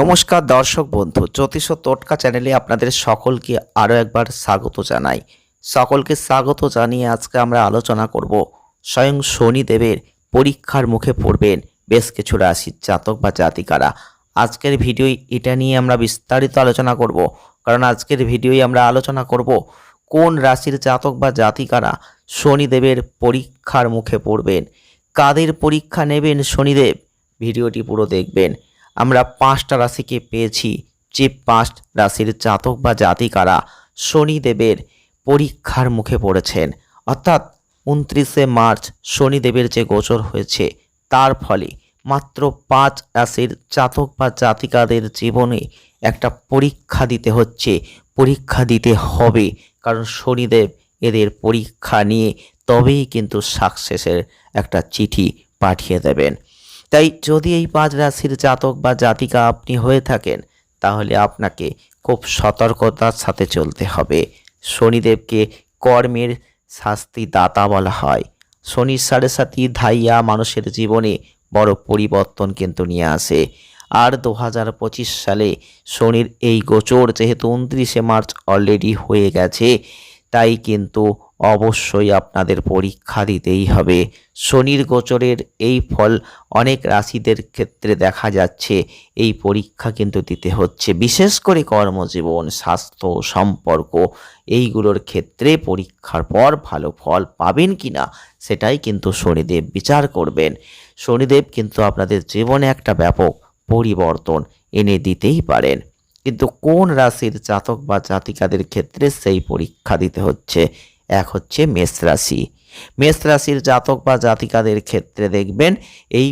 নমস্কার দর্শক বন্ধু, জ্যোতিষ টোটকা চ্যানেলে আপনাদের সকলকে আরও একবার স্বাগত জানাই। সকলকে স্বাগত জানিয়ে আজকে আমরা আলোচনা করব, স্বয়ং শনিদেবের পরীক্ষার মুখে পড়বেন বেশ কিছু রাশির জাতক বা জাতিকারা। আজকের ভিডিওই এটা নিয়ে আমরা বিস্তারিত আলোচনা করব, কারণ আজকের ভিডিওই আমরা আলোচনা করব কোন রাশির জাতক বা জাতিকারা শনিদেবের পরীক্ষার মুখে পড়বেন, কাদের পরীক্ষা নেবেন শনিদেব, ভিডিওটি পুরো দেখবেন। আমরা পাঁচটা রাশিকে পেয়েছি। যে পাঁচ রাশির জাতক বা জাতিকারা শনিদেবের পরীক্ষার মুখে পড়েছেন। অর্থাৎ উনত্রিশে মার্চ শনিদেবের যে গোচর হয়েছে, তার ফলে মাত্র পাঁচ রাশির জাতক বা জাতিকাদের জীবনে একটা পরীক্ষা দিতে হচ্ছে। পরীক্ষা দিতে হবে, কারণ শনিদেব এদের পরীক্ষা নিয়ে তবেই কিন্তু সাকসেসের একটা চিঠি পাঠিয়ে দেবেন। তাই যদি এই পাঁচ রাশির জাতক বা জাতিকা আপনি হয়ে থাকেন, তাহলে আপনাকে খুব সতর্কতার সাথে চলতে হবে। শনিদেবকে কর্মের শাস্তি দাতা বলা হয়। শনির সাড়ে সাথী ধাইয়া মানুষের জীবনে বড় পরিবর্তন কিন্তু নিয়ে আসে। আর দু হাজার পঁচিশ সালে শনির এই গোচর যেহেতু উনত্রিশে মার্চ অলরেডি হয়ে গেছে, তাই কিন্তু অবশ্যই আপনাদের পরীক্ষা দিতেই হবে। শনির গোচরের এই ফল অনেক রাশিদের ক্ষেত্রে দেখা যাচ্ছে, এই পরীক্ষা কিন্তু দিতে হচ্ছে। বিশেষ করে কর্মজীবন, স্বাস্থ্য, সম্পর্ক, এইগুলোর ক্ষেত্রে পরীক্ষার পর ভালো ফল পাবেন কি না সেটাই কিন্তু শনিদেব বিচার করবেন। শনিদেব কিন্তু আপনাদের জীবনে একটা ব্যাপক পরিবর্তন এনে দিতেই পারেন। কিন্তু কোন রাশির জাতক বা জাতিকাদের ক্ষেত্রে সেই পরীক্ষা দিতে হচ্ছে? এক হচ্ছে মেষ রাশি। মেষ রাশির জাতক বা জাতিকাদের ক্ষেত্রে দেখবেন এই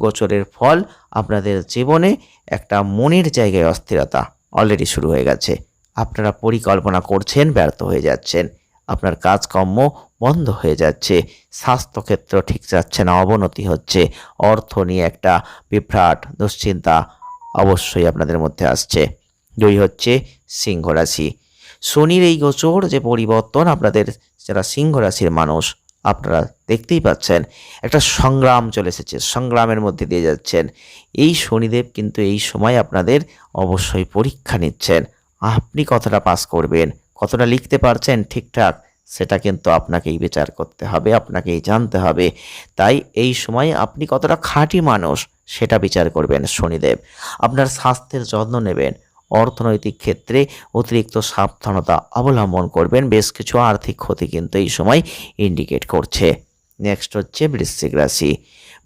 গোচরের ফল আপনাদের জীবনে একটা মনের জায়গায় অস্থিরতা অলরেডি শুরু হয়ে গেছে। আপনারা পরিকল্পনা করছেন, ব্যর্থ হয়ে যাচ্ছেন। আপনার কাজকর্ম বন্ধ হয়ে যাচ্ছে। স্বাস্থ্যক্ষেত্র ঠিক যাচ্ছে না, অবনতি হচ্ছে। অর্থ নিয়ে একটা বিভ্রাট, দুশ্চিন্তা অবশ্যই আপনাদের মধ্যে আসছে। দুই হচ্ছে সিংহ রাশি। শনির এই গোচর যে পরিবর্তন আপনাদের, যারা সিংহ রাশির মানুষ, আপনারা দেখতেই পাচ্ছেন। একটা সংগ্রাম চলে এসেছে, সংগ্রামের মধ্যে দিয়ে যাচ্ছেন। এই শনিদেব কিন্তু এই সময় আপনাদের অবশ্যই পরীক্ষা নিচ্ছেন। আপনি কতটা পাস করবেন, কতটা লিখতে পারছেন ঠিকঠাক, সেটা কিন্তু আপনাকেই বিচার করতে হবে, আপনাকেই জানতে হবে। তাই এই সময় আপনি কতটা খাঁটি মানুষ, সেটা বিচার করবেন শনিদেব। আপনার স্বাস্থ্যের যত্ন নেবেন অর্থনৈতিক ক্ষেত্রে অতিরিক্ত সাবধানতা অবলম্বন করবেন। বেশ কিছু আর্থিক ক্ষতি কিন্তু এই সময় ইন্ডিকেট করছে। নেক্সট হচ্ছে বৃশ্চিক রাশি।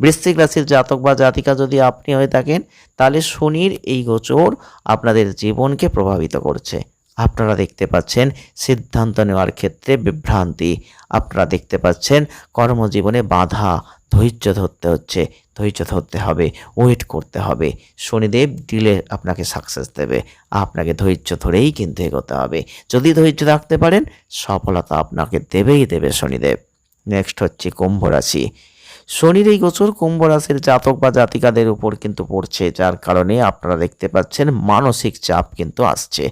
বৃশ্চিক রাশির জাতক বা জাতিকা যদি আপনি হয়ে থাকেন, তাহলে শনির এই গোচর আপনাদের জীবনকে প্রভাবিত করছে। আপনারা দেখতে পাচ্ছেন সিদ্ধান্ত নেওয়ার ক্ষেত্রে বিভ্রান্তি। আপনারা দেখতে পাচ্ছেন কর্মজীবনে বাধা, ধৈর্য ধরতে হচ্ছে, ধৈর্য ধরতে হবে, ওয়েট করতে হবে। শনিদেব ডিলে আপনাকে সাকসেস দেবে, আপনাকে ধৈর্য ধরেই কিন্তু এগোতে হবে। যদি ধৈর্য রাখতে পারেন, সফলতা আপনাকে দেবেই দেবে শনিদেব। নেক্সট হচ্ছে কুম্ভ রাশি। শনির এই গোচর কুম্ভ রাশির জাতক বা জাতিকাদের উপর কিন্তু পড়ছে, যার কারণে আপনারা দেখতে পাচ্ছেন মানসিক চাপ কিন্তু আসছে।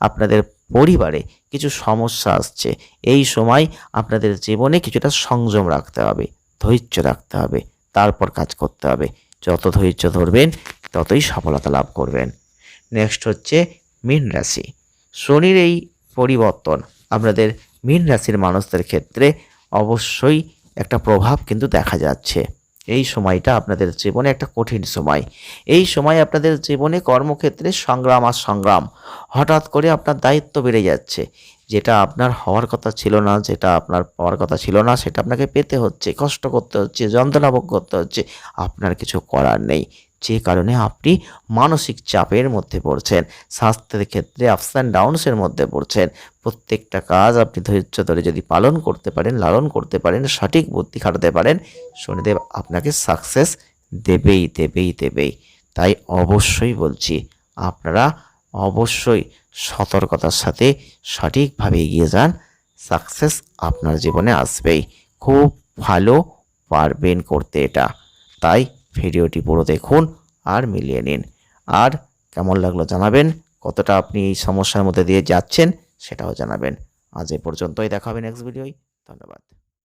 আপনাদের পরিবারে কিছু সমস্যা আসছে। এই সময় আপনাদের জীবনে কিছুটা সংযম রাখতে হবে, ধৈর্য রাখতে হবে, তারপর কাজ করতে হবে। যত ধৈর্য ধরবেন, ততই সফলতা লাভ করবেন। নেক্সট হচ্ছে মীন রাশি। শনির এই পরিবর্তন আপনাদের মীন রাশির মানুষদের ক্ষেত্রে অবশ্যই একটা প্রভাব কিন্তু দেখা যাচ্ছে। এই সময়টা আপনাদের জীবনে একটা কঠিন সময়। এই সময় আপনাদের জীবনে কর্মক্ষেত্রে সংগ্রাম আর সংগ্রাম হঠাৎ করে আপনার দায়িত্ব বেড়ে যাচ্ছে। যেটা আপনার হওয়ার কথা ছিল না, যেটা আপনার পাওয়ার কথা ছিল না, সেটা আপনাকে পেতে হচ্ছে, কষ্ট করতে হচ্ছে যন্ত্রণা ভোগ করতে হচ্ছে। আপনার কিছু করার নেই। যে কারণে আপনি মানসিক চাপের মধ্যে পড়ছেন। স্বাস্থ্যের ক্ষেত্রে আপস অ্যান্ড ডাউনসের মধ্যে পড়ছেন। প্রত্যেকটা কাজ আপনি ধৈর্য ধরে যদি পালন করতে পারেন, লালন করতে পারেন, সঠিক বুদ্ধি খাটাতে পারেন, শনিদেব আপনাকে সাকসেস দেবেই দেবেই দেবেই। তাই অবশ্যই বলছি, আপনারা অবশ্যই সতর্কতার সাথে সঠিকভাবে এগিয়ে যান। সাকসেস আপনার জীবনে আসবেই। খুব ভালো পারবেন করতে এটা। তাই ভিডিওটি পুরো দেখুন আর মিলিয়ে নিন। আর কেমন লাগল জানাবেন? কতটা আপনি এই সমস্যার মধ্যে দিয়ে যাচ্ছেন সেটাও জানাবেন। আজ এ পর্যন্তই। দেখাবেন নেক্সট ভিডিওই ধন্যবাদ।